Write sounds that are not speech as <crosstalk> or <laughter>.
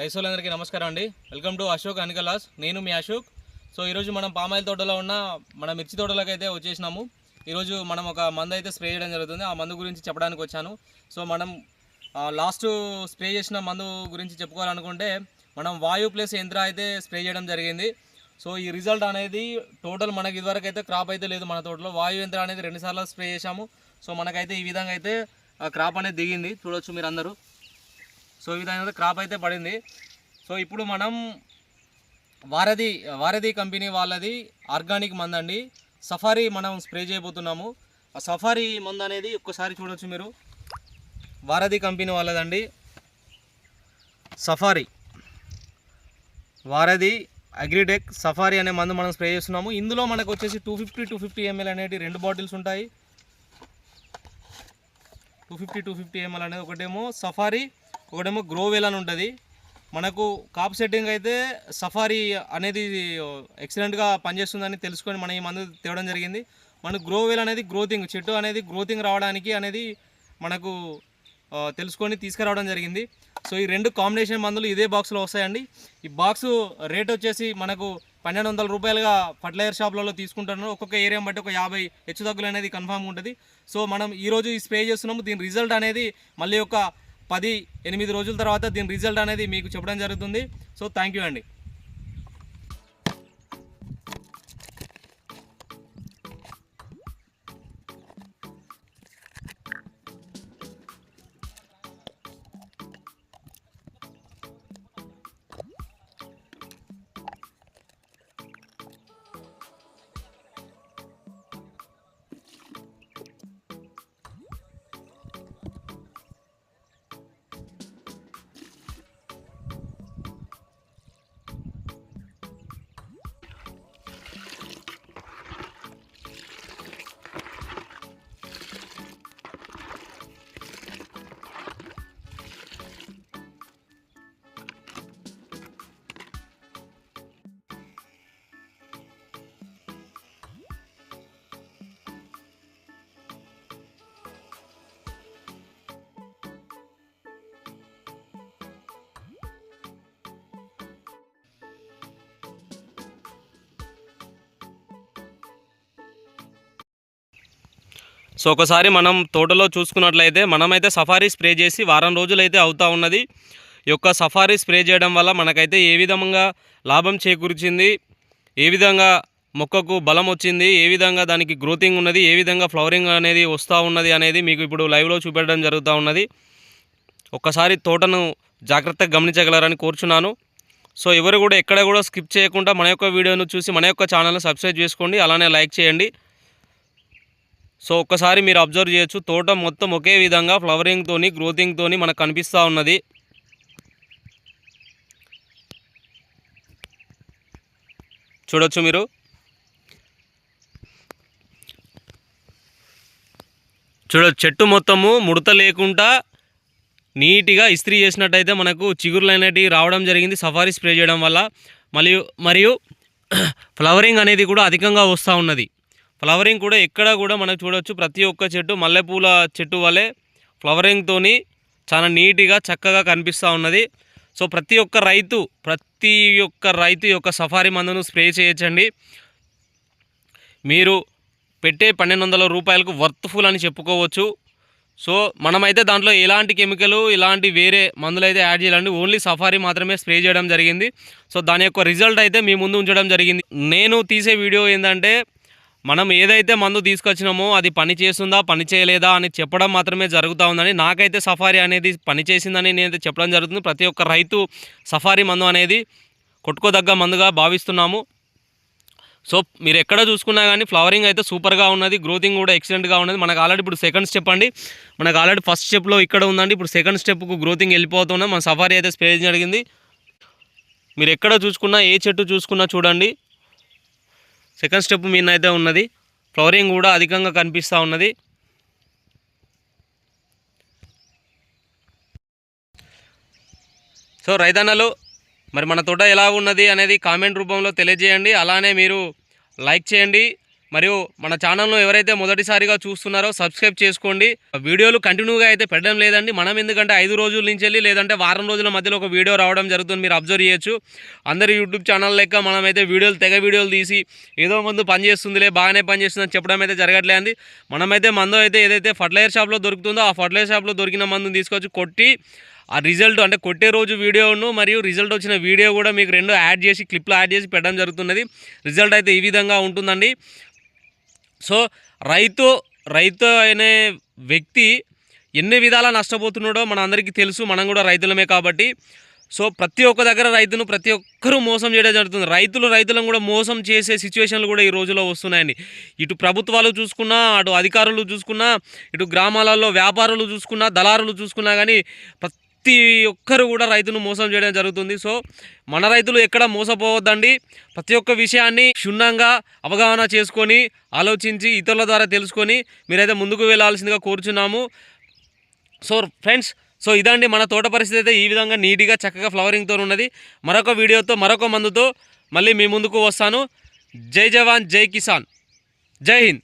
రైతులందరికీ నమస్కారం అండి. వెల్కమ్ టు అశోక్ అనికలాస్ నేను మీ అశోక్. సో ఈరోజు మనం పామాయిల్ తోటలో ఉన్న మన మిర్చి తోటలోకి అయితే వచ్చేసినాము. ఈరోజు మనం ఒక మందు అయితే స్ప్రే చేయడం జరుగుతుంది. ఆ మందు గురించి చెప్పడానికి వచ్చాను. సో మనం లాస్ట్ స్ప్రే చేసిన మందు గురించి చెప్పుకోవాలనుకుంటే మనం వాయు ప్లస్ యంత్ర అయితే స్ప్రే చేయడం జరిగింది. సో ఈ రిజల్ట్ అనేది టోటల్ మనకి ఇదివరకు అయితే క్రాప్ అయితే లేదు మన తోటలో. వాయు యంత్ర అనేది రెండుసార్లు స్ప్రే చేశాము. సో మనకైతే ఈ విధంగా అయితే క్రాప్ అనేది దిగింది. చూడొచ్చు మీరు అందరూ సో ఈ విధంగా క్రాప్ అయితే పడింది. సో ఇప్పుడు మనం వారధి వారధి కంపెనీ వాళ్ళది ఆర్గానిక్ మందు అండి. సఫారీ మనం స్ప్రే చేయబోతున్నాము. ఆ సఫారీ మందు అనేది ఒక్కసారి చూడొచ్చు మీరు. వారధి కంపెనీ వాళ్ళదండి. సఫారీ. వారధి అగ్రిటెక్ సఫారీ అనే మందు మనం స్ప్రే చేస్తున్నాము. ఇందులో మనకు వచ్చేసి two fifty two fifty ml అనేటి రెండు బాటిల్స్ ఉంటాయి. Two fifty two fifty ml అనేది ఒకటేమో సఫారీ. ఒకటేమో గ్రోవెల్ అని ఉంటుంది. మనకు కాప్ సెట్టింగ్ అయితే సఫారీ అనేది ఎక్సలెంట్గా పనిచేస్తుందని తెలుసుకొని మనం ఈ మందు తేవడం జరిగింది. మనకు గ్రోవెల్ అనేది గ్రోతింగ్ చెట్టు అనేది గ్రోతింగ్ రావడానికి అనేది మనకు తెలుసుకొని తీసుకురావడం జరిగింది. సో ఈ రెండు కాంబినేషన్ మందులు ఇదే బాక్స్లో వస్తాయండి. ఈ బాక్స్ రేట్ వచ్చేసి మనకు పన్నెండు వందల రూపాయలుగా ఫర్టిలైజర్ షాప్లలో తీసుకుంటున్నారు. ఒక్కొక్క ఏరియా బట్టి ఒక యాభై హెచ్చు తగ్గులు అనేది కన్ఫామ్ ఉంటుంది. సో మనం ఈరోజు ఈ స్ప్రే చేస్తున్నాము. దీని రిజల్ట్ అనేది మళ్ళీ ఒక పది ఎనిమిది రోజుల తర్వాత దీని రిజల్ట్ అనేది మీకు చెప్పడం జరుగుతుంది. సో థ్యాంక్ యూ అండి. సో ఒకసారి మనం తోటలో చూసుకున్నట్లయితే మనమైతే సఫారీ స్ప్రే చేసి వారం రోజులైతే అవుతూ ఉన్నది. ఈ యొక్క సఫారీ స్ప్రే చేయడం వల్ల మనకైతే ఏ విధంగా లాభం చేకూర్చింది ఏ విధంగా మొక్కకు బలం వచ్చింది ఏ విధంగా దానికి గ్రోతింగ్ ఉన్నది ఏ విధంగా ఫ్లవరింగ్ అనేది వస్తూ ఉన్నది అనేది మీకు ఇప్పుడు లైవ్లో చూపెట్టడం జరుగుతూ ఉన్నది. ఒక్కసారి తోటను జాగ్రత్తగా గమనించగలరని కోరుచున్నాను. సో ఎవరు కూడా ఎక్కడ కూడా స్కిప్ చేయకుండా మన యొక్క వీడియోను చూసి మన యొక్క ఛానల్ని సబ్స్క్రైబ్ చేసుకోండి అలానే లైక్ చేయండి. సో ఒక్కసారి మీరు అబ్జర్వ్ చేయొచ్చు. తోట మొత్తం ఒకే విధంగా ఫ్లవరింగ్తోని గ్రోతింగ్తోని మనకు కనిపిస్తూ ఉన్నది. చూడొచ్చు మీరు. చూడ చెట్టు మొత్తము ముడత లేకుండా నీట్గా ఇస్త్రీ చేసినట్టయితే మనకు చిగురులు అనేటివి రావడం జరిగింది. సఫారీ స్ప్రే చేయడం వల్ల. మరియు <clears throat> మరియు ఫ్లవరింగ్ అనేది కూడా అధికంగా వస్తూ ఉన్నది. ఫ్లవరింగ్ కూడా ఎక్కడ కూడా మనం చూడవచ్చు ప్రతి ఒక్క చెట్టు మల్లెపూల చెట్టు వలె ఫ్లవరింగ్తోని చాలా నీట్గా చక్కగా కనిపిస్తూ ఉన్నది. సో ప్రతి ఒక్క రైతు ప్రతి ఒక్క రైతు యొక్క సఫారీ మందును స్ప్రే చేయొచ్చండి. మీరు పెట్టే పన్నెండు వందల రూపాయలకు వర్త్ఫుల్ అని చెప్పుకోవచ్చు. సో మనమైతే దాంట్లో ఎలాంటి కెమికల్ ఇలాంటి వేరే మందులు అయితే యాడ్ చేయాలండి. ఓన్లీ సఫారీ మాత్రమే స్ప్రే చేయడం జరిగింది. సో దాని యొక్క రిజల్ట్ అయితే మీ ముందు ఉంచడం జరిగింది. నేను తీసే వీడియో ఏంటంటే మనం ఏదైతే మందు తీసుకొచ్చినామో అది పని చేస్తుందా పని చేయలేదా అని చెప్పడం మాత్రమే జరుగుతూ ఉందని నాకైతే సఫారీ అనేది పని చేసిందని నేనైతే చెప్పడం జరుగుతుంది. ప్రతి ఒక్క రైతు సఫారీ మందు అనేది కొట్టుకోదగ్గ మందుగా భావిస్తున్నాము. సో మీరు ఎక్కడ చూసుకున్నా కానీ ఫ్లవరింగ్ అయితే సూపర్గా ఉన్నది గ్రోతింగ్ కూడా ఎక్సలెంట్గా ఉన్నది. మనకు ఆల్రెడీ ఇప్పుడు సెకండ్ స్టెప్ అండి. మనకు ఆల్రెడీ ఫస్ట్ స్టెప్లో ఇక్కడ ఉందండి. ఇప్పుడు సెకండ్ స్టెప్కు గ్రోతింగ్ వెళ్ళిపోతున్నాం. మన సఫారీ అయితే స్ప్రే జరిగింది. మీరు ఎక్కడ చూసుకున్నా ఏ చెట్టు చూసుకున్నా చూడండి. సెకండ్ స్టెప్ మీన్ అయితే ఉన్నది. ఫ్లవరింగ్ కూడా అధికంగా కనిపిస్తూ ఉన్నది. సో రైతన్నలు మరి మన తోట ఎలా ఉన్నది అనేది కామెంట్ రూపంలో తెలియజేయండి. అలానే మీరు లైక్ చేయండి. మరియు మన ఛానల్ను ఎవరైతే మొదటిసారిగా చూస్తున్నారో సబ్స్క్రైబ్ చేసుకోండి. వీడియోలు కంటిన్యూగా అయితే పెట్టడం లేదండి. మనం ఎందుకంటే ఐదు రోజుల నుంచి వెళ్ళి లేదంటే వారం రోజుల మధ్యలో ఒక వీడియో రావడం జరుగుతుంది. మీరు అబ్జర్వ్ చేయొచ్చు. అందరి యూట్యూబ్ ఛానల్ లెక్క మనమైతే వీడియోలు తెగ వీడియోలు తీసి ఏదో మందు పనిచేస్తుందిలే బాగానే పని చేస్తుందని చెప్పడం అయితే జరగట్లేదు మనమైతే మందు అయితే ఏదైతే ఫర్టిలైజర్ షాప్లో దొరుకుతుందో ఆ ఫర్టిలైజర్ షాప్లో దొరికిన మందుని తీసుకొచ్చి కొట్టి ఆ రిజల్ట్ అంటే కొట్టే రోజు వీడియోను మరియు రిజల్ట్ వచ్చిన వీడియో కూడా మీకు రెండు యాడ్ చేసి క్లిప్లో యాడ్ చేసి పెట్టడం జరుగుతున్నది. రిజల్ట్ అయితే ఈ విధంగా ఉంటుందండి. సో రైతు రైతు అనే వ్యక్తి ఎన్ని విధాలా నష్టపోతున్నాడో మన అందరికీ తెలుసు. మనం కూడా రైతులమే కాబట్టి. సో ప్రతి ఒక్క దగ్గర రైతును ప్రతి ఒక్కరూ మోసం చేయడం జరుగుతుంది. రైతులు రైతులను కూడా మోసం చేసే సిచ్యువేషన్లు కూడా ఈ రోజులో వస్తున్నాయండి. ఇటు ప్రభుత్వాలు చూసుకున్నా అటు అధికారులు చూసుకున్నా ఇటు గ్రామాలలో వ్యాపారులు చూసుకున్నా దళారులు చూసుకున్నా కానీ ప్రతి ఒక్కరు కూడా రైతును మోసం చేయడం జరుగుతుంది. సో మన రైతులు ఎక్కడ మోసపోవద్దండి. ప్రతి ఒక్క విషయాన్ని క్షుణ్ణంగా అవగాహన చేసుకొని ఆలోచించి ఇతరుల ద్వారా తెలుసుకొని మీరైతే ముందుకు వెళ్ళాల్సిందిగా కోరుచున్నాము. సో ఫ్రెండ్స్ సో ఇదండి మన తోట పరిస్థితి అయితే ఈ విధంగా నీట్గా చక్కగా ఫ్లవరింగ్తో ఉన్నది. మరొక వీడియోతో మరొక మందుతో మళ్ళీ మీ ముందుకు వస్తాను. జై జవాన్ జై కిసాన్. జై హింద్.